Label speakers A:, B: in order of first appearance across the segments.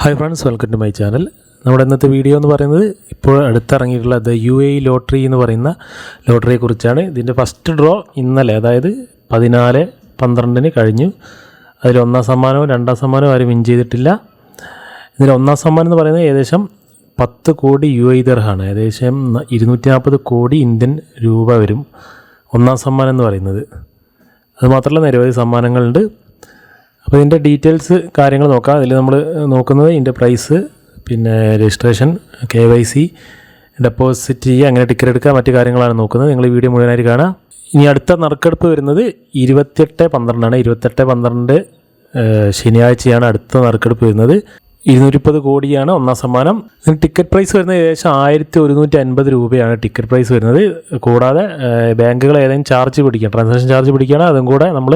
A: Hi friends welcome to my channel നമ്മുടെ ഇന്നത്തെ video എന്ന് പറയുന്നത് ഇപ്പോൾ അടുത്തിറങ്ങിയിട്ടുള്ള ദ യു എ ലോട്ടറി എന്ന് പറയുന്ന ലോട്ടറിയെക്കുറിച്ചാണ് ഇതിന്റെ ഫസ്റ്റ് ഡ്രോ ഇന്നലെ അതായത് പതിനാല് പന്ത്രണ്ടിന് കഴിഞ്ഞു. അതിൽ ഒന്നാം സമ്മാനവും രണ്ടാം സമ്മാനവും ആരും വിൻ ചെയ്തിട്ടില്ല. ഇതിൽ ഒന്നാം സമ്മാനം എന്ന് പറയുന്നത് ഏകദേശം പത്ത് കോടി യു ഐ ദർഹാണ് ഏകദേശം ഇരുന്നൂറ്റി നാൽപ്പത് കോടി ഇന്ത്യൻ രൂപ വരും ഒന്നാം സമ്മാനം എന്ന് പറയുന്നത്. അതുമാത്രമല്ല നിരവധി സമ്മാനങ്ങളുണ്ട്. അപ്പോൾ ഇതിന്റെ ഡീറ്റെയിൽസ് കാര്യങ്ങൾ നോക്കാം. അതിൽ നമ്മൾ നോക്കുന്നത് ഇതിന്റെ പ്രൈസ് പിന്നെ registration K Y C deposit ചെയ്യുക അങ്ങനെ ടിക്കറ്റ് എടുക്കുക മറ്റു കാര്യങ്ങളാണ് നോക്കുന്നത്. നിങ്ങൾ ഈ വീഡിയോ മുഴുവനായിട്ട് കാണാം ഇനി അടുത്ത നറുക്കെടുപ്പ് വരുന്നത് ഇരുപത്തിയെട്ട് പന്ത്രണ്ടാണ്. ഇരുപത്തെട്ട് പന്ത്രണ്ട് ശനിയാഴ്ചയാണ് അടുത്ത നറുക്കെടുപ്പ് വരുന്നത്. ഇരുന്നൂറ്റിപ്പത് കോടിയാണ് ഒന്നാം സമ്മാനം. ടിക്കറ്റ് പ്രൈസ് വരുന്നത് ഏകദേശം ആയിരത്തി ഒരുന്നൂറ്റി അൻപത് രൂപയാണ് ടിക്കറ്റ് പ്രൈസ് വരുന്നത്. കൂടാതെ ബാങ്കുകൾ ഏതെങ്കിലും ചാർജ് പിടിക്കുക ട്രാൻസാക്ഷൻ ചാർജ് പിടിക്കുകയാണ്. അതും കൂടെ നമ്മൾ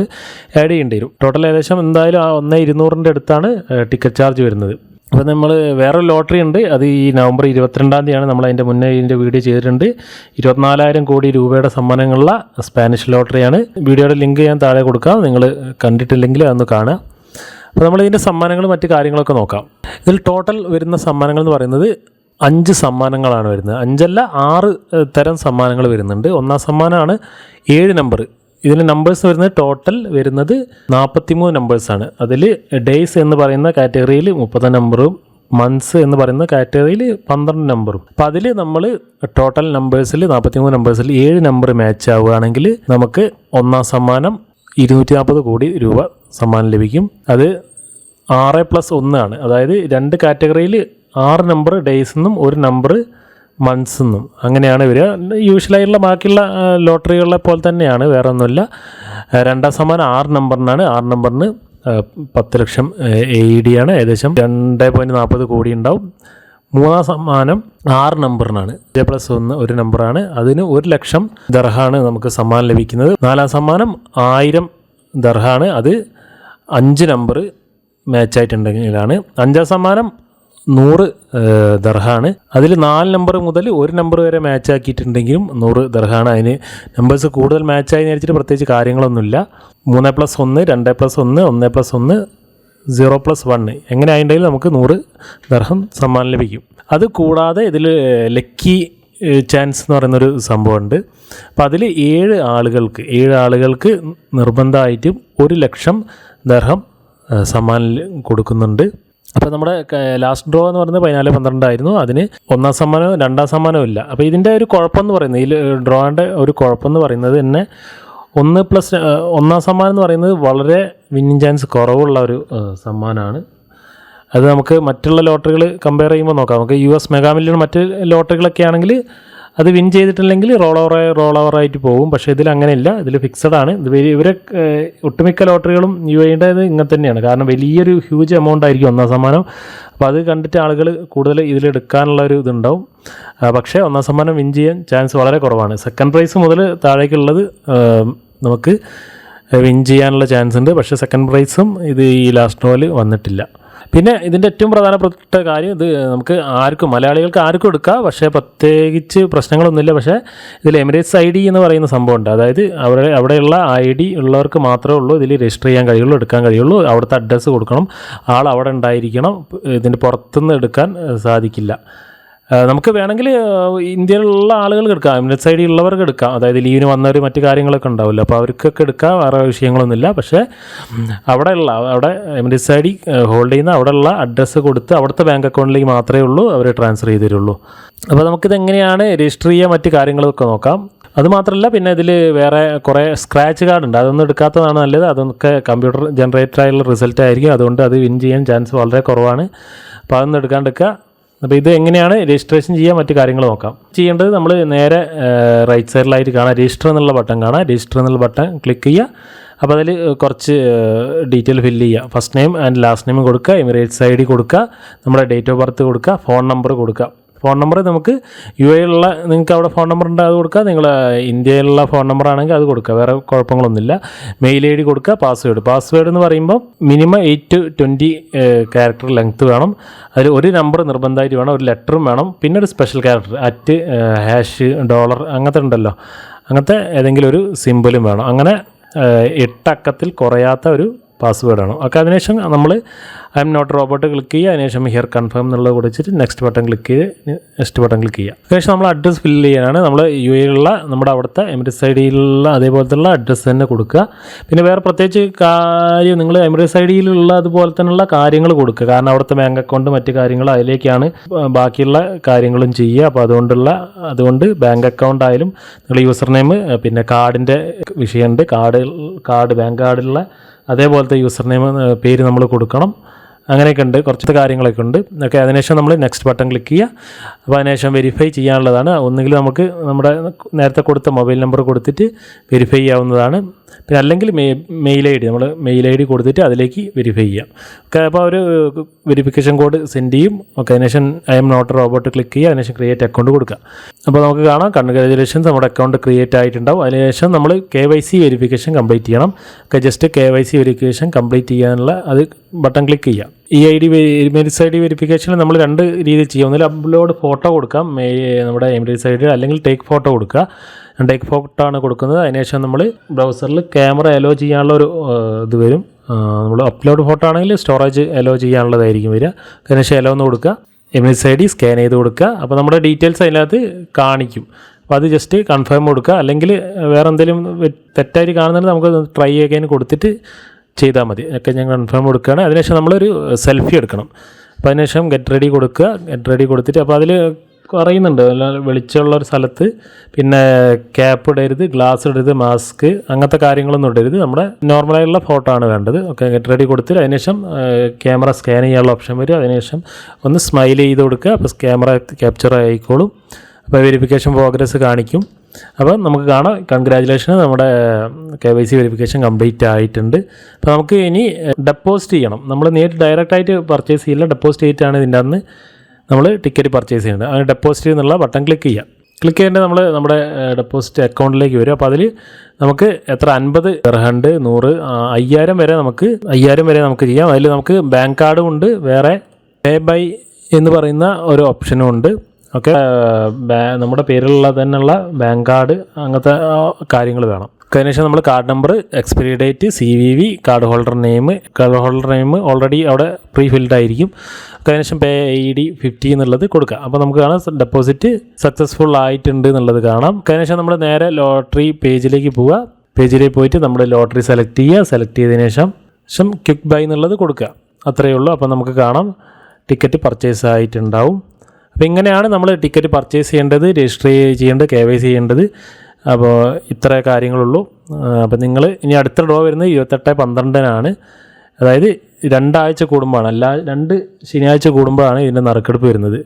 A: ആഡ് ചെയ്യേണ്ടി വരും. ടോട്ടൽ ഏകദേശം എന്തായാലും ഒന്ന് ഇരുന്നൂറിന്റെ അടുത്താണ് ടിക്കറ്റ് ചാർജ് വരുന്നത്. അപ്പോൾ നമ്മൾ വേറൊരു ലോട്ടറി ഉണ്ട്. അത് ഈ നവംബർ ഇരുപത്തിരണ്ടാം തീയതിയാണ് നമ്മൾ അതിന്റെ മുന്നേ ഇതിന്റെ വീഡിയോ ചെയ്തിട്ടുണ്ട്. ഇരുപത്തിനാലായിരം കോടി രൂപയുടെ സമ്മാനങ്ങളുള്ള സ്പാനിഷ് ലോട്ടറിയാണ് വീഡിയോയുടെ ലിങ്ക് ഞാൻ താഴെ കൊടുക്കാം. നിങ്ങൾ കണ്ടിട്ടില്ലെങ്കിൽ അതൊന്ന് കാണുക. അപ്പോൾ നമ്മൾ ഇതിന്റെ സമ്മാനങ്ങൾ മറ്റു കാര്യങ്ങളൊക്കെ നോക്കാം. ഇതിൽ ടോട്ടൽ വരുന്ന സമ്മാനങ്ങൾ എന്ന് പറയുന്നത് അഞ്ച് സമ്മാനങ്ങളാണ് വരുന്നത്. അഞ്ചല്ല ആറ് തരം സമ്മാനങ്ങൾ വരുന്നുണ്ട്. ഒന്നാം സമ്മാനമാണ് ഏഴ് നമ്പർ ഇതിൽ നമ്പേഴ്സ് വരുന്നത് ടോട്ടൽ വരുന്നത് നാൽപ്പത്തിമൂന്ന് നമ്പേഴ്സാണ് അതിൽ ഡേയ്സ് എന്ന് പറയുന്ന കാറ്റഗറിയിൽ മുപ്പത് നമ്പറും മന്ത്സ് എന്ന് പറയുന്ന കാറ്റഗറിയിൽ പന്ത്രണ്ട് നമ്പറും അപ്പം അതിൽ നമ്മൾ ടോട്ടൽ നമ്പേഴ്സിൽ നാൽപ്പത്തിമൂന്ന് നമ്പേഴ്സിൽ ഏഴ് നമ്പർ മാച്ച് ആവുകയാണെങ്കിൽ നമുക്ക് ഒന്നാം സമ്മാനം ഇരുന്നൂറ്റി നാൽപ്പത് കോടി രൂപ സമ്മാനം ലഭിക്കും. അത് ആറ് പ്ലസ് ഒന്നാണ്. അതായത് രണ്ട് കാറ്റഗറിയിൽ ആറ് നമ്പർ ഡേയ്സ് എന്നും ഒരു നമ്പർ മന്ത്സ് എന്നും അങ്ങനെയാണ് വരിക യൂഷ്വലായിട്ടുള്ള ബാക്കിയുള്ള ലോട്ടറികളെ പോലെ തന്നെയാണ്. വേറെ ഒന്നുമില്ല രണ്ടാം സമ്മാനം ആറ് നമ്പറിനാണ് ആറ് നമ്പറിന് പത്ത് ലക്ഷം എ ഇ ഡി ആണ്. ഏകദേശം രണ്ട് പോയിന്റ് നാൽപ്പത് കോടി ഉണ്ടാവും. മൂന്നാം സമ്മാനം ആറ് നമ്പറിനാണ്. പ്ലസ് ഒന്ന് ഒരു നമ്പറാണ്. അതിന് ഒരു ലക്ഷം ദർഹാണ് നമുക്ക് സമ്മാനം ലഭിക്കുന്നത്. നാലാം സമ്മാനം ആയിരം ദർഹാണ്. അത് അഞ്ച് നമ്പർ മാച്ച് ആയിട്ടുണ്ടെങ്കിലാണ്. അഞ്ചാം സമ്മാനം നൂറ് ദർഹാണ്. അതിൽ നാല് നമ്പർ മുതൽ ഒരു നമ്പർ വരെ മാച്ച് ആക്കിയിട്ടുണ്ടെങ്കിലും നൂറ് ദർഹാണ്. അതിന് നമ്പേഴ്സ് കൂടുതൽ മാച്ചായി നേരിച്ചിട്ട് പ്രത്യേകിച്ച് കാര്യങ്ങളൊന്നുമില്ല. മൂന്ന് പ്ലസ് ഒന്ന് രണ്ട് പ്ലസ് ഒന്ന് ഒന്ന് പ്ലസ് ഒന്ന് സീറോ പ്ലസ് വണ്ണ് എങ്ങനെ ആയിട്ടുണ്ടെങ്കിലും നമുക്ക് നൂറ് ദർഹം സമ്മാനം ലഭിക്കും. അത് കൂടാതെ ഇതിൽ ലക്കി ചാൻസ് എന്ന് പറയുന്നൊരു സംഭവമുണ്ട്. അപ്പോൾ അതിൽ ഏഴ് ആളുകൾക്ക് ഏഴ് ആളുകൾക്ക് നിർബന്ധമായിട്ടും ഒരു ലക്ഷം ദർഹം സമ്മാനം കൊടുക്കുന്നുണ്ട്. അപ്പോൾ നമ്മുടെ ലാസ്റ്റ് ഡ്രോ എന്ന് പറയുന്നത് പതിനാല് പന്ത്രണ്ടായിരുന്നു അതിന് ഒന്നാം സമ്മാനവും രണ്ടാം സമ്മാനവും ഇല്ല. അപ്പോൾ ഇതിന്റെ ഒരു കുഴപ്പം എന്ന് പറയുന്നത് ഇതിൽ ഡ്രോയുടെ ഒരു കുഴപ്പം എന്ന് പറയുന്നത് തന്നെ ഒന്ന് പ്ലസ് ഒന്നാം സമ്മാനം എന്ന് പറയുന്നത് വളരെ വിന്നിങ് ചാൻസ് കുറവുള്ള ഒരു സമ്മാനമാണ് അത് നമുക്ക് മറ്റുള്ള ലോട്ടറികൾ കമ്പയർ ചെയ്യുമ്പോൾ നോക്കാം. നമുക്ക് യു എസ് മെഗാ മില്യൺ മറ്റ് ലോട്ടറികളൊക്കെ ആണെങ്കിൽ അത് വിൻ ചെയ്തിട്ടില്ലെങ്കിൽ റോൾ ഓവർ റോൾ ഓവർ ആയിട്ട് പോകും. പക്ഷേ ഇതിൽ അങ്ങനെയില്ല. ഇതിൽ ഫിക്സഡ് ആണ്. ഇവരെ ഒട്ടുമിക്ക ലോട്ടറികളും യു എയുടേത് ഇങ്ങനെ തന്നെയാണ്. കാരണം വലിയൊരു ഹ്യൂജ് എമൗണ്ട് ആയിരിക്കും ഒന്നാം സമ്മാനം. അപ്പോൾ അത് കണ്ടിട്ട് ആളുകൾ കൂടുതൽ ഇതിലെടുക്കാനുള്ള ഒരു ഇതുണ്ടാവും. പക്ഷേ ഒന്നാം സമ്മാനം വിൻ ചെയ്യാൻ ചാൻസ് വളരെ കുറവാണ്. സെക്കൻഡ് പ്രൈസ് മുതൽ താഴേക്കുള്ളത് നമുക്ക് വിൻ ചെയ്യാനുള്ള ചാൻസ് ഉണ്ട്. പക്ഷേ സെക്കൻഡ് പ്രൈസും ഇത് ഈ ലാസ്റ്റ് നോവൽ വന്നിട്ടില്ല. പിന്നെ ഇതിന്റെ ഏറ്റവും പ്രധാനപ്പെട്ട കാര്യം ഇത് നമുക്ക് ആർക്കും മലയാളികൾക്ക് ആർക്കും എടുക്കാം. പക്ഷേ പ്രത്യേകിച്ച് പ്രശ്നങ്ങളൊന്നുമില്ല. പക്ഷേ ഇതിൽ എമിറേറ്റ്സ് ഐ ഡി എന്ന് പറയുന്ന സംഭവമുണ്ട്. അതായത് അവിടെ അവിടെയുള്ള ഐ ഡി ഉള്ളവർക്ക് മാത്രമേ ഉള്ളൂ. ഇതിൽ രജിസ്റ്റർ ചെയ്യാൻ കഴിയുള്ളൂ എടുക്കാൻ കഴിയുള്ളൂ. അവിടുത്തെ അഡ്രസ്സ് കൊടുക്കണം. ആൾ അവിടെ ഉണ്ടായിരിക്കണം. ഇതിന്റെ പുറത്തുനിന്ന് എടുക്കാൻ സാധിക്കില്ല. നമുക്ക് വേണമെങ്കിൽ ഇന്ത്യയിലുള്ള ആളുകൾക്ക് എടുക്കാം. എമിറേറ്റ്സ് സൈഡിൽ ഉള്ളവർക്ക് എടുക്കാം. അതായത് ലീവിന് വന്നവർ മറ്റ് കാര്യങ്ങളൊക്കെ ഉണ്ടാവില്ല അപ്പോൾ അവർക്കൊക്കെ എടുക്കാം. വേറെ വിഷയങ്ങളൊന്നുമില്ല. പക്ഷേ അവിടെയുള്ള അവിടെ എമിറേറ്റ്സ് സൈഡിൽ ഹോൾഡ് ചെയ്യുന്ന അവിടെയുള്ള അഡ്രസ്സ് കൊടുത്ത് അവിടുത്തെ ബാങ്ക് അക്കൗണ്ടിലേക്ക് മാത്രമേ ഉള്ളൂ. അവർ ട്രാൻസ്ഫർ ചെയ്ത് തരുള്ളൂ. അപ്പോൾ നമുക്കിത് എങ്ങനെയാണ് രജിസ്റ്റർ ചെയ്യുക? മറ്റു കാര്യങ്ങളൊക്കെ നോക്കാം. അതുമാത്രമല്ല പിന്നെ ഇതിൽ വേറെ കുറേ സ്ക്രാച്ച് കാർഡ് ഉണ്ട്. അതൊന്നും എടുക്കാത്തതാണ് നല്ലത്. അതൊക്കെ കമ്പ്യൂട്ടർ ജനറേറ്റർ ആയുള്ള റിസൾട്ട് ആയിരിക്കും അതുകൊണ്ട് അത് വിൻ ചെയ്യാൻ ചാൻസ് വളരെ കുറവാണ്. അപ്പോൾ അതൊന്നും എടുക്കാണ്ടിരിക്കുക അപ്പോൾ ഇത് എങ്ങനെയാണ് രജിസ്ട്രേഷൻ ചെയ്യാൻ മറ്റു കാര്യങ്ങൾ നോക്കാം. ചെയ്യേണ്ടത് നമ്മൾ നേരെ റൈറ്റ് സൈഡിലായിട്ട് കാണാം. രജിസ്റ്റർ എന്നുള്ള ബട്ടൺ കാണാം. രജിസ്റ്റർ എന്നുള്ള ബട്ടൺ ക്ലിക്ക് ചെയ്യുക. അപ്പോൾ അതിൽ കുറച്ച് ഡീറ്റെയിൽ ഫില്ല് ചെയ്യുക. First name and last name കൊടുക്കുക. എമിറേറ്റ്സ് ഐ ഡി കൊടുക്കുക. നമ്മുടെ ഡേറ്റ് ഓഫ് ബർത്ത് കൊടുക്കുക. ഫോൺ നമ്പർ കൊടുക്കുക. ഫോൺ നമ്പർ നമുക്ക് യു ഉള്ള നിങ്ങൾക്ക് അവിടെ ഫോൺ നമ്പർ ഉണ്ട് അത് കൊടുക്കുക നിങ്ങൾ ഇന്ത്യയിലുള്ള ഫോൺ നമ്പർ ആണെങ്കിൽ അത് കൊടുക്കുക വേറെ കുഴപ്പങ്ങളൊന്നുമില്ല. മെയിൽ ഐ ഡി കൊടുക്കുക പാസ്വേഡ് പാസ്വേഡ് എന്ന് പറയുമ്പോൾ minimum eight to twenty character length വേണം. അതിൽ ഒരു നമ്പർ നിർബന്ധമായിട്ട് വേണം ഒരു ലെറ്ററും വേണം. പിന്നെ ഒരു special character at hash dollar അങ്ങനത്തെ ഉണ്ടല്ലോ. അങ്ങനത്തെ ഏതെങ്കിലും ഒരു സിമ്പിളും വേണം. അങ്ങനെ എട്ടക്കത്തിൽ കുറയാത്ത ഒരു പാസ്വേഡ് ആണ് ഓക്കെ അതിനുശേഷം നമ്മൾ I'm not robot click ചെയ്യുക. അതിനുശേഷം ഹിയർ കൺഫേം എന്നുള്ളത് കൊടുത്തിട്ട് നെക്സ്റ്റ് ബട്ടൺ ക്ലിക്ക് ചെയ്ത് നെക്സ്റ്റ് ബട്ടൺ ക്ലിക്ക് ചെയ്യുക. അതിനുശേഷം നമ്മൾ അഡ്രസ്സ് ഫില്ല് ചെയ്യാനാണ്. നമ്മൾ യു എയിലുള്ള നമ്മുടെ അവിടുത്തെ എമിറേറ്റ്സ് ഐ ഡിയിലുള്ള അതേപോലത്തുള്ള അഡ്രസ്സ് തന്നെ കൊടുക്കുക. പിന്നെ വേറെ പ്രത്യേകിച്ച് കാര്യം നിങ്ങൾ എമിറേറ്റ്സ് ഐ ഡിയിലുള്ള അതുപോലെ തന്നെയുള്ള കാര്യങ്ങൾ കൊടുക്കുക. കാരണം അവിടുത്തെ ബാങ്ക് അക്കൗണ്ട് മറ്റു കാര്യങ്ങൾ അതിലേക്കാണ് ബാക്കിയുള്ള കാര്യങ്ങളും ചെയ്യുക. അപ്പോൾ അതുകൊണ്ടുള്ള അതുകൊണ്ട് ബാങ്ക് അക്കൗണ്ട് ആയാലും നിങ്ങൾ യൂസർ നെയിം പിന്നെ കാർഡിന്റെ വിഷയമുണ്ട്. കാർഡ് കാർഡ് ബാങ്ക് കാർഡിലുള്ള അതേപോലത്തെ യൂസർ നെയിം പേര് നമ്മൾ കൊടുക്കണം. അങ്ങനെയൊക്കെ ഉണ്ട്. കുറച്ച് കാര്യങ്ങളൊക്കെ ഉണ്ട്. ഓക്കെ അതിനുശേഷം നമ്മൾ നെക്സ്റ്റ് ബട്ടൺ ക്ലിക്ക് ചെയ്യുക. അപ്പോൾ അതിനുശേഷം വെരിഫൈ ചെയ്യാനുള്ളതാണ്. ഒന്നുകിൽ നമുക്ക് നമ്മുടെ നേരത്തെ കൊടുത്ത മൊബൈൽ നമ്പർ കൊടുത്തിട്ട് വെരിഫൈ ചെയ്യാവുന്നതാണ്. പിന്നെ അല്ലെങ്കിൽ മെയിൽ ഐ ഡി നമ്മൾ മെയിൽ ഐ ഡി കൊടുത്തിട്ട് അതിലേക്ക് വെരിഫൈ ചെയ്യാം. ഓക്കെ അപ്പോൾ ഒരു വെരിഫിക്കേഷൻ കോഡ് സെൻഡ് ചെയ്യും. ഓക്കെ അതിനുശേഷം I'm not robot click ചെയ്യുക. അതിനുശേഷം ക്രിയേറ്റ് അക്കൗണ്ട് കൊടുക്കുക. അപ്പോൾ നമുക്ക് കാണാം. കൺഗ്രാജുലേഷൻസ് നമ്മുടെ അക്കൗണ്ട് ക്രിയേറ്റ് ആയിട്ടുണ്ടാവും. അതിനുശേഷം നമ്മൾ K Y C verification complete ചെയ്യണം. Okay just K Y C verification complete ചെയ്യാനുള്ള അത് ബട്ടൺ ക്ലിക്ക് ചെയ്യാം ഈ I D Emirates I D വെരിഫിക്കേഷനിൽ നമ്മൾ രണ്ട് രീതിയിൽ ചെയ്യാം. ഒന്നിൽ അപ്ലോഡ് ഫോട്ടോ കൊടുക്കാം നമ്മുടെ എമിറേറ്റ്സ് ഐ ഡി അല്ലെങ്കിൽ ടേക്ക് ഫോട്ടോ കൊടുക്കുക. ടേക്ക് ഫോട്ടോ ആണ് കൊടുക്കുന്നത്. അതിനുശേഷം നമ്മൾ ബ്രൗസറിൽ ക്യാമറ അലോ ചെയ്യാനുള്ള ഒരു ഇത് വരും. നമ്മൾ അപ്ലോഡ് ഫോട്ടോ ആണെങ്കിൽ സ്റ്റോറേജ് അലോ ചെയ്യാനുള്ളതായിരിക്കും വരിക. അതിനുശേഷം അലോ എന്ന് കൊടുക്കുക. എമിറേറ്റ്സ് ഐ ഡി സ്കാൻ ചെയ്ത് കൊടുക്കുക. അപ്പോൾ നമ്മുടെ ഡീറ്റെയിൽസ് അതിനകത്ത് കാണിക്കും. അപ്പോൾ അത് ജസ്റ്റ് കൺഫേം കൊടുക്കുക. അല്ലെങ്കിൽ വേറെ എന്തെങ്കിലും തെറ്റായിട്ട് കാണുന്നുണ്ടെങ്കിൽ നമുക്ക് ട്രൈ ചെയ്യാൻ കൊടുത്തിട്ട് ചെയ്താൽ മതി. ഒക്കെ ഞാൻ കൺഫേം കൊടുക്കുകയാണ്. അതിനുശേഷം നമ്മളൊരു സെൽഫി എടുക്കണം. അപ്പോൾ അതിനുശേഷം ഗെറ്റ് റെഡി കൊടുക്കുക. ഗെറ്റ് റെഡി കൊടുത്തിട്ട് അപ്പോൾ അതിൽ പറയുന്നുണ്ട്. വെളിച്ചമുള്ള ഒരു സ്ഥലത്ത്. പിന്നെ ക്യാപ്പ് ഇടരുത് ഗ്ലാസ് ഇടരുത് മാസ്ക് അങ്ങനത്തെ കാര്യങ്ങളൊന്നും ഇടരുത്. നമ്മുടെ നോർമലായിട്ടുള്ള ഫോട്ടോ ആണ് വേണ്ടത്. ഓക്കെ ഗെറ്റ് റെഡി കൊടുത്തിട്ട് അതിനുശേഷം ക്യാമറ സ്കാൻ ചെയ്യാനുള്ള ഓപ്ഷൻ വരും. അതിനുശേഷം ഒന്ന് സ്മൈൽ ചെയ്ത് കൊടുക്കുക. അപ്പോൾ ക്യാമറ ക്യാപ്ചർ ആയിക്കോളും. അപ്പോൾ വെരിഫിക്കേഷൻ പ്രോഗ്രസ് കാണിക്കും. അപ്പോൾ നമുക്ക് കാണാം. കൺഗ്രാജുലേഷൻ നമ്മുടെ K Y C verification complete ആയിട്ടുണ്ട്. അപ്പോൾ നമുക്ക് ഇനി ഡെപ്പോസിറ്റ് ചെയ്യണം. നമ്മൾ നേരിട്ട് ഡയറക്റ്റായിട്ട് പർച്ചേസ് ചെയ്യില്ല ഡെപ്പോസിറ്റ് ചെയ്തിട്ടാണ് ഇതിന്റെ അന്ന് നമ്മൾ ടിക്കറ്റ് പർച്ചേസ് ചെയ്യുന്നത്. അങ്ങനെ ഡെപ്പോസിറ്റ് എന്നുള്ള ബട്ടൺ ക്ലിക്ക് ചെയ്യാം. ക്ലിക്ക് ചെയ്യേണ്ടത് നമ്മൾ നമ്മുടെ ഡെപ്പോസിറ്റ് അക്കൗണ്ടിലേക്ക് വരും. അപ്പോൾ അതിൽ നമുക്ക് എത്ര? അൻപത് ഹണ്ട് നൂറ് അയ്യായിരം വരെ നമുക്ക് അയ്യായിരം വരെ നമുക്ക് ചെയ്യാം. അതിൽ നമുക്ക് ബാങ്ക് കാർഡും ഉണ്ട്. വേറെ പേ ബൈ എന്ന് പറയുന്ന ഒരു ഓപ്ഷനും ഉണ്ട്. ഓക്കെ നമ്മുടെ പേരിലുള്ള തന്നെയുള്ള ബാങ്ക് കാർഡ് അങ്ങനത്തെ കാര്യങ്ങൾ വേണം. അതിനുശേഷം നമ്മൾ card number expiry date C V V card holder name card holder name already അവിടെ പ്രീ ഫിൽഡ് ആയിരിക്കും അതിനുശേഷം പേ ഐ ഡി ഫിഫ്റ്റി എന്നുള്ളത് കൊടുക്കുക. അപ്പോൾ നമുക്ക് കാണാം ഡെപ്പോസിറ്റ് സക്സസ്ഫുൾ ആയിട്ടുണ്ട് എന്നുള്ളത് കാണാം. അതിനുശേഷം നമ്മൾ നേരെ ലോട്ടറി പേജിലേക്ക് പോവുക. പേജിലേക്ക് പോയിട്ട് നമ്മൾ ലോട്ടറി സെലക്ട് ചെയ്യുക. സെലക്ട് ചെയ്തതിനു ശേഷം ശേഷം ക്വിക്ക് ബൈ എന്നുള്ളത് കൊടുക്കുക. അത്രയേ ഉള്ളൂ. അപ്പോൾ നമുക്ക് കാണാം ടിക്കറ്റ് പർച്ചേസ് ആയിട്ടുണ്ടാവും. അപ്പോൾ ഇങ്ങനെയാണ് നമ്മൾ ടിക്കറ്റ് പർച്ചേസ് ചെയ്യേണ്ടത് രജിസ്റ്റർ ചെയ്യേണ്ടത് കെ വൈ സി ചെയ്യേണ്ടത്. അപ്പോൾ ഇത്ര കാര്യങ്ങളുള്ളൂ. അപ്പോൾ നിങ്ങൾ ഇനി അടുത്ത ഡ്രോ വരുന്നത് ഇരുപത്തെട്ട് പന്ത്രണ്ടിനാണ്. അതായത് രണ്ടാഴ്ച കൂടുമ്പോഴാണ്. അല്ല രണ്ട് ശനിയാഴ്ച കൂടുമ്പോഴാണ് ഇതിന്റെ നറുക്കെടുപ്പ് വരുന്നത്.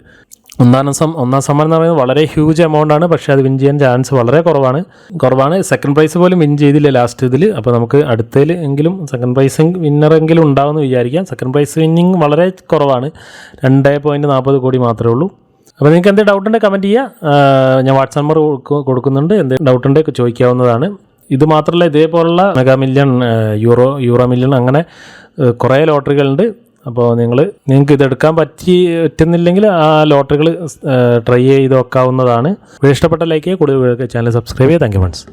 A: ഒന്നാം സം ഒന്നാം സമ്മാനം എന്ന് പറയുന്നത് വളരെ ഹ്യൂജ് എമൗണ്ട് ആണ്. പക്ഷേ അത് വിൻ ചെയ്യാൻ ചാൻസ് വളരെ കുറവാണ്. കുറവാണ്. സെക്കൻഡ് പ്രൈസ് പോലും വിൻ ചെയ്തില്ല ലാസ്റ്റ് ഇതിൽ. അപ്പോൾ നമുക്ക് അടുത്തതിൽ എങ്കിലും സെക്കൻഡ് പ്രൈസ് വിന്നറെങ്കിലും ഉണ്ടാവുമെന്ന് വിചാരിക്കാം. സെക്കൻഡ് പ്രൈസ് വിന്നിങ് വളരെ കുറവാണ്. രണ്ട് പോയിന്റ് നാൽപ്പത് കോടി മാത്രമേ ഉള്ളൂ. അപ്പോൾ നിങ്ങൾക്ക് എന്തെങ്കിലും ഡൗട്ട് ഉണ്ടെങ്കിൽ കമന്റ് ചെയ്യുക ഞാൻ വാട്സാപ്പ് നമ്പർ കൊടുക്കുന്നുണ്ട്. എന്തെങ്കിലും ഡൗട്ട് ഉണ്ടെങ്കിൽ ചോദിക്കാവുന്നതാണ്. ഇത് മാത്രമല്ല ഇതേപോലുള്ള mega million euro euro million അങ്ങനെ കുറേ ലോട്ടറികളുണ്ട് അപ്പോൾ നിങ്ങൾ നിങ്ങൾക്ക് ഇതെടുക്കാൻ പറ്റി പറ്റുന്നില്ലെങ്കിൽ ആ ലോട്ടറികൾ ട്രൈ ചെയ്ത് നോക്കാവുന്നതാണ്. ഇഷ്ടപ്പെട്ട ലൈക്ക് ചെയ്യുക കൂടുതൽ ചാനൽ സബ്സ്ക്രൈബ് ചെയ്യുക. Thank you friends